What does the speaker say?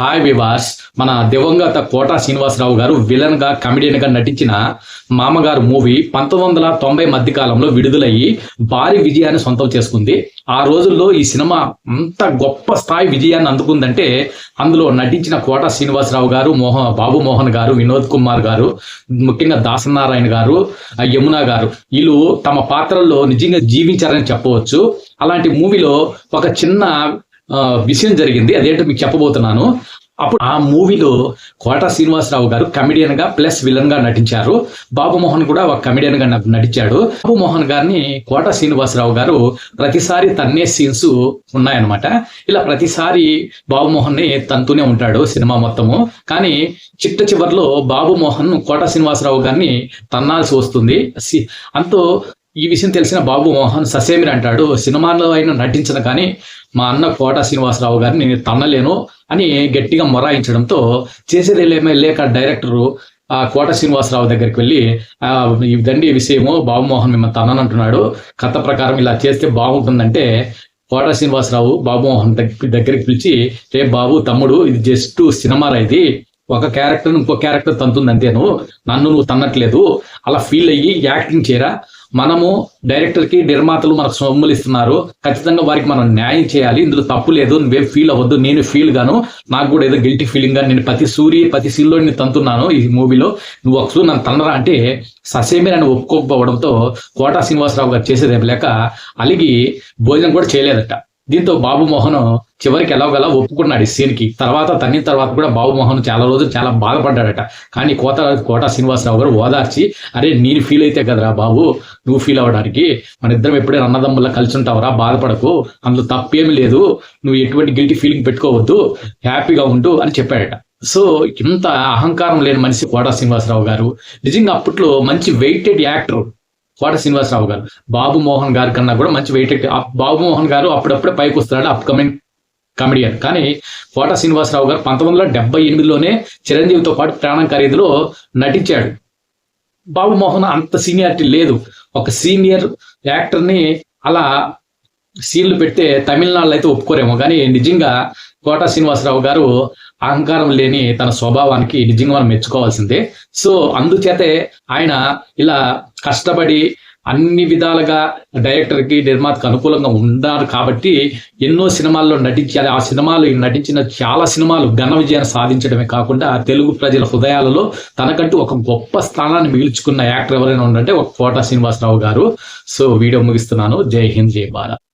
Hi వివాస్ మన దివంగత కోట శ్రీనివాసరావు గారు విలన్గా కమెడియన్గా నటించిన మామగారు మూవీ పంతొమ్మిది వందల తొంభై మధ్య కాలంలో విడుదలయ్యి భారీ విజయాన్ని సొంతం చేసుకుంది. ఆ రోజుల్లో ఈ సినిమా అంత గొప్ప స్థాయి విజయాన్ని అందుకుందంటే అందులో నటించిన కోట శ్రీనివాసరావు గారు మోహన్ బాబు మోహన్ గారు వినోద్ కుమార్ గారు ముఖ్యంగా దాసనారాయణ గారు యమున గారు. వీళ్ళు తమ పాత్రల్లో నిజంగా జీవించారని చెప్పవచ్చు. అలాంటి మూవీలో ఒక చిన్న విషయం జరిగింది. అదేంటో మీకు చెప్పబోతున్నాను. అప్పుడు ఆ మూవీలో కోట శ్రీనివాసరావు గారు కమెడియన్గా ప్లస్ విలన్గా నటించారు. బాబు మోహన్ కూడా ఒక కమెడియన్గా నటించాడు. బాబు మోహన్ గారిని కోట శ్రీనివాసరావు గారు ప్రతిసారి తన్నే సీన్స్ ఉన్నాయన్నమాట. ఇలా ప్రతిసారి బాబు మోహన్ని తంతూనే ఉంటాడు సినిమా మొత్తము. కానీ చిట్ట చివర్లో బాబు మోహన్ కోట శ్రీనివాసరావు గారిని తన్నాల్సి వస్తుంది. అంతో ఈ విషయం తెలిసిన బాబు మోహన్ ససేమిర్ అంటాడు. సినిమాలో అయినా నటించిన కానీ మా అన్న కోట శ్రీనివాసరావు గారిని నేను తన్నలేను అని గట్టిగా మొరాయించడంతో చేసేది లేక డైరెక్టరు ఆ కోట శ్రీనివాసరావు దగ్గరికి వెళ్ళి ఆ ఇదండి విషయము బాబుమోహన్ మిమ్మల్ని తన్ననంటున్నాడు. కథ ప్రకారం ఇలా చేస్తే బాగుంటుందంటే కోట శ్రీనివాసరావు బాబుమోహన్ దగ్గ- దగ్గరికి పిలిచి రే బాబు తమ్ముడు ఇది జస్ట్ సినిమా ఇది? ఒక క్యారెక్టర్ ఇంకో క్యారెక్టర్ తంతుంది అంతేను నన్ను నువ్వు తన్నట్లేదు. అలా ఫీల్ అయ్యి యాక్టింగ్ చేయరా? మనము డైరెక్టర్కి నిర్మాతలు మనకు సొమ్ములు ఇస్తున్నారు ఖచ్చితంగా వారికి మనం న్యాయం చేయాలి. ఇందులో తప్పు లేదు. నువ్వేం ఫీల్ అవ్వద్దు. నేను ఫీల్ గాను నాకు కూడా ఏదో గిల్టీ ఫీలింగ్గా నేను ప్రతి సూర్య ప్రతి సీన్లో నేను తంతున్నాను ఈ మూవీలో నువ్వు ఒకసారి నన్ను తన్నరా అంటే ససేమి నన్ను ఒప్పుకోకపోవడంతో కోటా శ్రీనివాసరావు గారు చేసేదేం లేక అలిగి భోజనం కూడా చేయలేదట. దీంతో బాబు మోహన్ చివరికి ఎలాగలా ఒప్పుకున్నాడు ఈ సీన్కి తర్వాత తన్నిన తర్వాత కూడా బాబు మోహన్ చాలా రోజులు చాలా బాధపడ్డాడట. కానీ కోట కోట శ్రీనివాసరావు గారు ఓదార్చి అరే నేను ఫీల్ అయితే కదరా బాబు? నువ్వు ఫీల్ అవ్వడానికి? మన ఇద్దరం ఎప్పుడైనా అన్నదమ్ముల్లా కలిసి ఉంటావురా? బాధపడకు. అందులో తప్పేమీ లేదు. నువ్వు ఎటువంటి గిల్టీ ఫీలింగ్ పెట్టుకోవద్దు. హ్యాపీగా ఉండు అని చెప్పాడట. సో ఇంత అహంకారం లేని మనిషి కోట శ్రీనివాసరావు గారు. నిజంగా అప్పట్లో మంచి వెయిటెడ్ యాక్టర్. కోట శ్రీనివాసరావు గారు. బాబు మోహన్ గారి కన్నా కూడా మంచి వెయిటెడ్ బాబు మోహన్ గారు అప్పుడప్పుడే పైకి వస్తున్నాడు అప్కమింగ్ కామెడియన్ కానీ కోట శ్రీనివాసరావు గారు పంతొమ్మిది వందల డెబ్బై ఎనిమిదిలోనే చిరంజీవితో పాటు ప్రాణం ఖరీదులో నటించాడు. బాబు మోహన్ అంత సీనియారిటీ లేదు. ఒక సీనియర్ యాక్టర్ని అలా సీన్లు పెట్టే తమిళనాడులో అయితే ఒప్పుకోరేమో కానీ నిజంగా కోట శ్రీనివాసరావు గారు అహంకారం లేని తన స్వభావానికి నిజంగా మనం మెచ్చుకోవాల్సిందే. సో అందుచేతే ఆయన ఇలా కష్టపడి అన్ని విధాలుగా డైరెక్టర్కి నిర్మాతకు అనుకూలంగా ఉన్నారు కాబట్టి ఎన్నో సినిమాల్లో నటించాలి ఆ సినిమాలు నటించిన చాలా సినిమాలు ఘన విజయాన్ని సాధించడమే కాకుండా తెలుగు ప్రజల హృదయాలలో తనకంటూ ఒక గొప్ప స్థానాన్ని మిగిల్చుకున్న యాక్టర్ ఎవరైనా ఉందంటే ఒక కోట శ్రీనివాసరావు గారు. సో వీడియో ముగిస్తున్నాను. జై హింద్ జై భారత్.